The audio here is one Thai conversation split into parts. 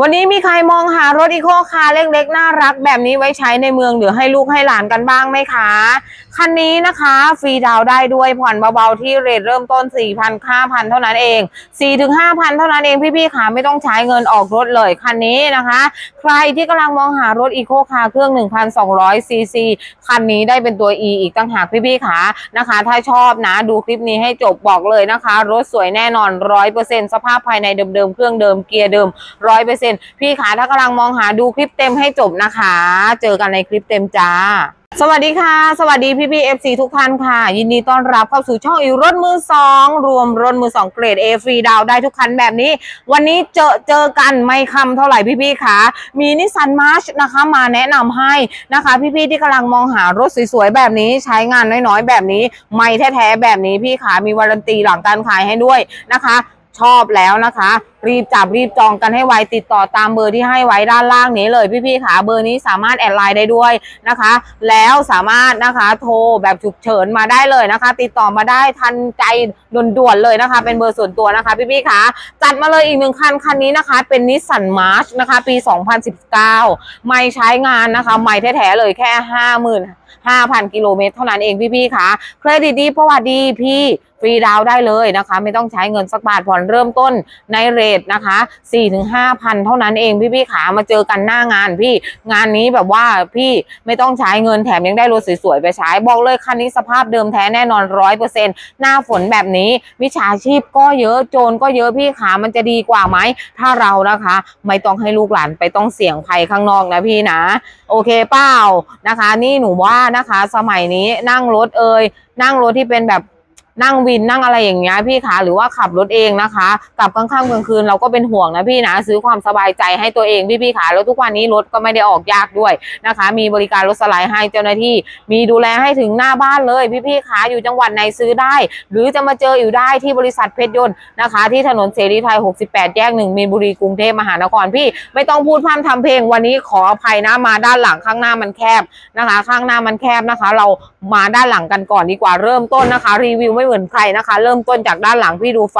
วันนี้มีใครมองหารถอีโคคาร์เล็กๆ น่ารักแบบนี้ไว้ใช้ในเมืองหรือให้ลูกให้หลานกันบ้างไหมคะ คันนี้นะคะฟรีดาวได้ด้วยผ่อนเบาๆที่เรทเริ่มต้น 4,000 5,000 เท่านั้นเอง 4-5,000 เท่านั้นเองพี่ๆค่ะไม่ต้องใช้เงินออกรถเลยคันนี้นะคะ ใครที่กำลังมองหารถอีโคคาร์เครื่อง 1,200 ซีซีคันนี้ได้เป็นตัว E อีกตั้งหากพี่ๆค่ะนะคะ ถ้าชอบนะดูคลิปนี้ให้จบบอกเลยนะคะ รถสวยแน่นอน 100%สภาพภายในเดิมๆเครื่องเดิมเกียร์เดิมร้อยเปอร์เซ็นพี่ขาถ้ากำลังมองหาดูคลิปเต็มให้จบนะคะ เจอกันในคลิปเต็มจ้า สวัสดีค่ะ สวัสดีพี่พี่เอฟซีทุกท่านค่ะ ยินดีต้อนรับเข้าสู่ช่องอีรถมือสองรวมรถมือสองเกรด A ฟรีดาวได้ทุกคันแบบนี้ วันนี้เจอเจอกันไม่คำเท่าไหร่พี่พี่ขามีนิสสันมาร์ชนะคะมาแนะนำให้นะคะ พี่พี่ที่กำลังมองหารถสวยๆแบบนี้ใช้งานน้อยๆแบบนี้ ไม่แท้ๆแบบนี้พี่ขามีวารันตีหลังการขายให้ด้วยนะคะ ชอบแล้วนะคะ รีบจับรีบจองกันให้ไวติดต่อตามเบอร์ที่ให้ไว้ด้านล่างนี้เลยพี่ๆขาเบอร์นี้สามารถแอดไลน์ได้ด้วยนะคะ แล้วสามารถนะคะโทรแบบฉุกเฉินมาได้เลยนะคะ ติดต่อมาได้ทันใจด่วนๆเลยนะคะ เป็นเบอร์ส่วนตัวนะคะพี่ๆขาจัดมาเลยอีกหนึ่งคันคันนี้นะคะ เป็นนิสสันมาร์ชนะคะปี 2019 ไม่ใช้งานนะคะ ไม่แท้ๆเลยแค่ 50,000 5,000 กิโลเมตรเท่านั้นเองพี่ๆค่ะเครดิตดีประวัติดีพี่ รีดาวได้เลยนะคะ ไม่ต้องใช้เงินสักบาทผ่อนเริ่มต้นในเรทนะคะ4-5,000เท่านั้นเองพี่ๆขามาเจอกันหน้างานพี่งานนี้แบบว่าพี่ไม่ต้องใช้เงินแถมยังได้รถสวยๆไปใช้บอกเลยคันนี้สภาพเดิมแท้แน่นอน100%หน้าฝนแบบนี้วิชาชีพก็เยอะโจรก็เยอะพี่ขามันจะดีกว่าไหมถ้าเรานะคะ ไม่ต้องให้ลูกหลานไปต้องเสี่ยงภัยข้างนอกนะพี่นะ โอเคเปล่านะคะ นี่หนูว่านะคะ สมัยนี้นั่งรถเอ่ยนั่งรถที่เป็นแบบ นั่งวินนั่งอะไรอย่างเงี้ยพี่คะหรือว่าขับรถเองนะคะกลับกลางค่ำกลางคืนเราก็เป็นห่วงนะพี่นะซื้อความสบายใจให้ตัวเองพี่พี่ขาแล้วทุกวันนี้รถก็ไม่ได้ออกยากด้วยนะคะ มีบริการรถสไลด์ให้เจ้าหน้าที่ มีดูแลให้ถึงหน้าบ้านเลยพี่พี่ขาอยู่จังหวัดไหนซื้อได้ หรือจะมาเจออยู่ได้ที่บริษัทเพชรยนต์นะคะ ที่ถนนเสรีไทย 68 แยกหนึ่งมีนบุรีกรุงเทพมหานครพี่ไม่ต้องพูดพร่ำทำเพลงวันนี้ขออภัยนะมาด้านหลังข้างหน้ามันแคบนะคะ ข้างหน้ามันแคบนะคะ เรามาด้านหลังกันก่อนดีกว่าเริ่มต้นนะคะ รีวิวไม่เหมือนใครนะคะ เริ่มต้นจากด้านหลังพี่ดูไฟ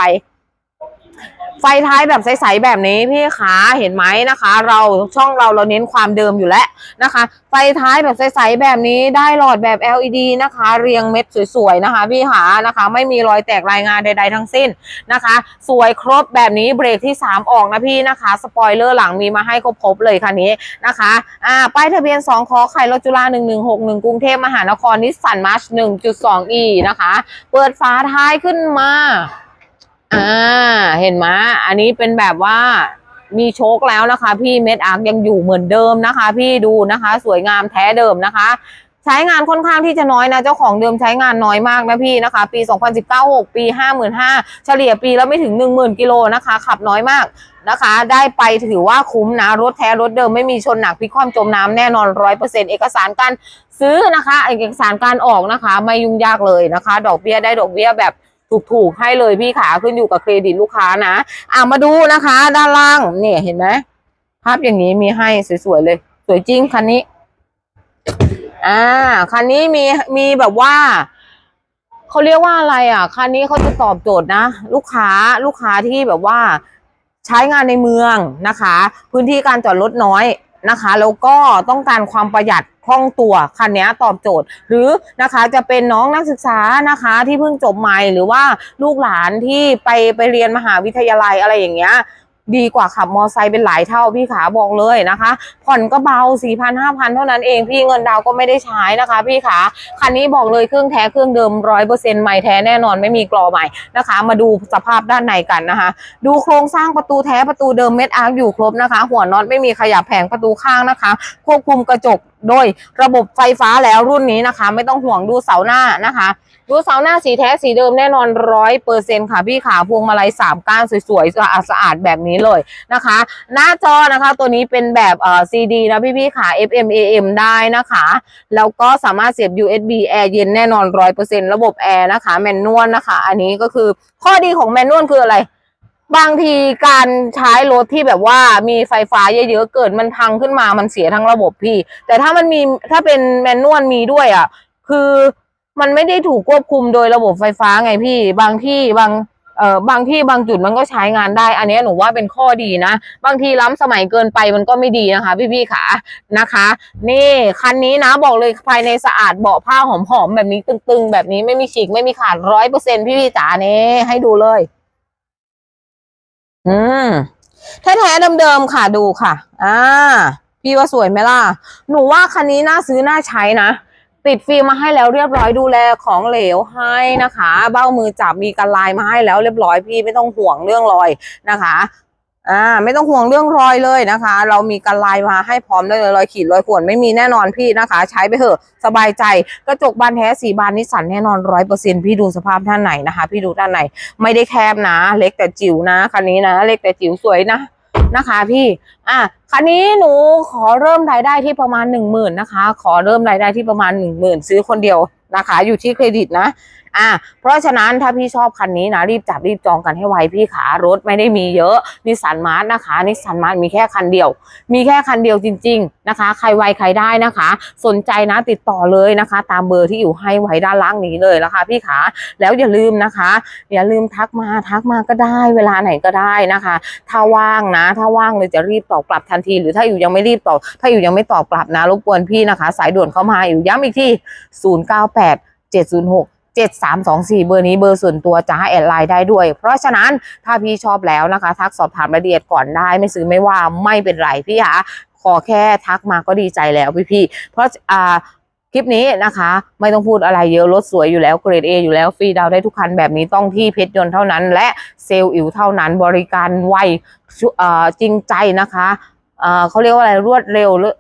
ไฟท้ายแบบใสๆแบบนี้พี่ขาเห็นไหมนะคะ เราช่องเราเราเน้นความเดิมอยู่แล้วนะคะ ไฟท้ายแบบใสๆแบบนี้ได้หลอดแบบ LED นะคะ เรียงเม็ดสวยๆนะคะ พี่ขานะคะ ไม่มีรอยแตกรายงานใด ๆ ทั้งสิ้นนะคะ สวยครบแบบนี้เบรกที่ 3 ออกนะพี่นะคะ สปอยเลอร์หลังมีมาให้ครบๆเลยคันนี้นะคะอ่าป้ายทะเบียน2ขอไข่รถจุฬา1161 กรุงเทพมหานครนิสสันมาร์ช 1.2e นะคะ เปิดฝาท้ายขึ้นมา อ่า เห็นไหมอันนี้เป็นแบบว่ามีโชคแล้วนะคะ พี่เม็ดอาร์คยังอยู่เหมือนเดิมนะคะ พี่ดูนะคะ สวยงามแท้เดิมนะคะ ใช้งานค่อนข้างที่จะน้อยนะ เจ้าของเดิมใช้งานน้อยมากนะพี่นะคะ ปี 2019 6 ปี 55,000เฉลี่ยปีแล้วไม่ถึง 10,000 กิโลนะคะ ขับน้อยมากนะคะ ได้ไปถือว่าคุ้มนะ รถแท้รถเดิมไม่มีชนหนักพลิกคว่ำจมน้ำแน่นอน 100%เอกสารการซื้อนะคะ เอกสารการออกนะคะ ไม่ยุ่งยากเลยนะคะ ดอกเบี้ยได้ดอกเบี้ยแบบ ถูกๆให้เลยพี่ขาขึ้นอยู่กับเครดิตลูกค้านะ อะมาดูนะคะ ด้านล่างเนี่ยเห็นไหมภาพอย่างนี้มีให้สวยๆเลย สวยจริงคันนี้ อ่าคันนี้มีมีแบบว่าเขาเรียกว่าอะไรอะคันนี้เขาจะตอบโจทย์นะ ลูกค้าลูกค้าที่แบบว่าใช้งานในเมืองนะคะ พื้นที่การจอดรถน้อย นะคะ แล้วก็ต้องการความประหยัดคล่องตัวคันนี้ตอบโจทย์ หรือนะคะจะเป็นน้องนักศึกษานะคะที่เพิ่งจบใหม่หรือว่าลูกหลานที่ไปไปเรียนมหาวิทยาลัยอะไรอย่างเงี้ย ดีกว่าขับมอไซค์เป็นหลายเท่าพี่ขาบอกเลยนะคะ ผ่อนก็เบา4 0 0 0 5,000 เท่านั้นเองพี่เงินดาวก็ไม่ได้ใช้นะคะ พี่ขาคันนี้บอกเลยเครื่องแท้เครื่องเดิมร้อยเปอร์เซ็นต์ใหม่แท้แน่นอนไม่มีกรอใหม่นะคะ มาดูสภาพด้านในกันนะคะ ดูโครงสร้างประตูแท้ประตูเดิมเม็ดอาร์คอยู่ครบนะคะ หัวน็อตไม่มีขยับแผงประตูข้างนะคะ ควบคุมกระจกโดยระบบไฟฟ้าแล้วรุ่นนี้นะคะ ไม่ต้องห่วงดูเสาหน้านะคะ ดูเสาหน้าสีแท้สีเดิมแน่นอนร้อยเปอร์เซ็นค่ะพี่ขาพวงมาลัยสามก้านสวยๆสะอาดสะอาดๆแบบนี้เลยนะคะ หน้าจอนะคะตัวนี้เป็นแบบเอ่อ CD นะพี่พี่ขา FM AM ได้นะคะ แล้วก็สามารถเสียบ USB แอร์เย็นแน่นอนร้อยเปอร์เซ็นระบบแอร์นะคะแมนนวลนะคะ อันนี้ก็คือข้อดีของแมนนวลคืออะไร บางทีการใช้รถที่แบบว่ามีไฟฟ้าเยอะๆเกิดมันพังขึ้นมามันเสียทั้งระบบพี่ แต่ถ้ามันมีถ้าเป็นแมนนวลมีด้วยอะ คือมันไม่ได้ถูกควบคุมโดยระบบไฟฟ้าไงพี่ บางที่บางเอ่อบางที่บางจุดมันก็ใช้งานได้ อันนี้หนูว่าเป็นข้อดีนะ บางทีล้ำสมัยเกินไปมันก็ไม่ดีนะคะ พี่ๆค่ะนะคะ นี่คันนี้นะบอกเลยภายในสะอาดเบาะผ้าหอมๆแบบนี้ตึงๆ แบบนี้ไม่มีฉีกไม่มีขาดร้อยเปอร์เซ็นพี่ๆจ๋าเนี่ให้ดูเลย อืมแท้ๆเดิมๆค่ะดูค่ะ อ่า พี่ว่าสวยไหมล่ะ หนูว่าคันนี้น่าซื้อน่าใช้นะ ติดฟิล์มมาให้แล้วเรียบร้อยดูแลของเหลวให้นะคะ เบ้ามือจับมีกันลายมาให้แล้วเรียบร้อยพี่ไม่ต้องห่วงเรื่องรอยนะคะ อ่าไม่ต้องห่วงเรื่องรอยเลยนะคะ เรามีกันลายมาให้พร้อมได้เลยรอยขีดรอยข่วนไม่มีแน่นอนพี่นะคะ ใช้ไปเถอะสบายใจกระจกบานแท้สีบานนิสันแน่นอนร้อยเปอร์เซ็นพี่ดูสภาพด้านไหนนะคะ พี่ดูด้านไหนไม่ได้แคบนะ เล็กแต่จิ๋วนะคันนี้นะ เล็กแต่จิ๋วสวยนะนะคะพี่อะคันนี้หนูขอเริ่มรายได้ที่ประมาณหนึ่งหมื่นนะคะ ขอเริ่มรายได้ที่ประมาณหนึ่งหมื่นซื้อคนเดียวนะคะ อยู่ที่เครดิตนะ อะเพราะฉะนั้นถ้าพี่ชอบคันนี้นะรีบจับรีบจองกันให้ไวพี่ขารถไม่ได้มีเยอะนิสสันมาร์ทนะคะนิสสันมาร์ทมีแค่คันเดียว มีแค่คันเดียวจริง ๆนะคะ ใครไวใครได้นะคะ สนใจนะติดต่อเลยนะคะ ตามเบอร์ที่อยู่ให้ไว้ด้านล่างนี้เลยนะคะ พี่ขาแล้วอย่าลืมนะคะ อย่าลืมทักมาทักมาก็ได้เวลาไหนก็ได้นะคะ ถ้าว่างนะ ถ้าว่างเลยจะรีบตอบกลับทันที หรือถ้าอยู่ยังไม่รีบตอบถ้าอยู่ยังไม่ตอบกลับนะรบกวนพี่นะคะ สายด่วนเข้ามาอยู่ย้ำอีกที่ 098 706 7324 เบอร์นี้เบอร์ส่วนตัวจะให้แอดไลน์ได้ด้วย เพราะฉะนั้นถ้าพี่ชอบแล้วนะคะ ทักสอบถามรายละเอียดก่อนได้ ไม่ซื้อไม่ว่าไม่เป็นไรพี่คะขอแค่ทักมาก็ดีใจแล้วพี่พี่เพราะอ่าคลิปนี้นะคะ ไม่ต้องพูดอะไรเยอะรถสวยอยู่แล้วเกรด A อยู่แล้วฟรีดาวได้ทุกคันแบบนี้ต้องที่เพชรยนต์เท่านั้น และเซลล์อิ๋วเท่านั้นบริการไวจริงใจนะคะเอ่อเขาเรียกว่าอะไรรวดเร็วหรือ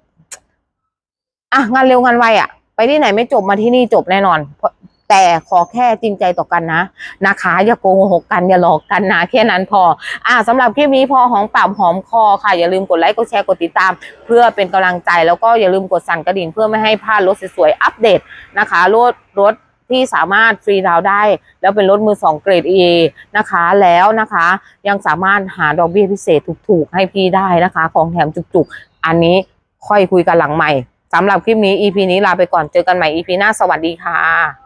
อะงานเร็วงานไวอะ ไปที่ไหนไม่จบมาที่นี่จบแน่นอนเพราะ แต่ขอแค่จริงใจต่อกันนะนะคะ อย่าโกหกกันอย่าหลอกกันนะแค่นั้นพออะสำหรับคลิปนี้พอหอมปากหอมคอค่ะ อย่าลืมกดไลค์กดแชร์กดติดตาม เพื่อเป็นกำลังใจแล้วก็อย่าลืมกดสั่นกระดิ่งเพื่อไม่ให้พลาดรถสวยๆอัปเดตนะคะรถรถที่สามารถฟรีดาวได้ แล้วเป็นรถมือสองเกรด A นะคะแล้วนะคะ ยังสามารถหาดอกเบี้ยพิเศษถูกๆ ให้พี่ได้นะคะ ของแถมจุกๆ อันนี้ค่อยคุยกันหลังใหม่สำหรับคลิปนี้ EP นี้ลาไปก่อนเจอกันใหม่ EP หน้าสวัสดีค่ะ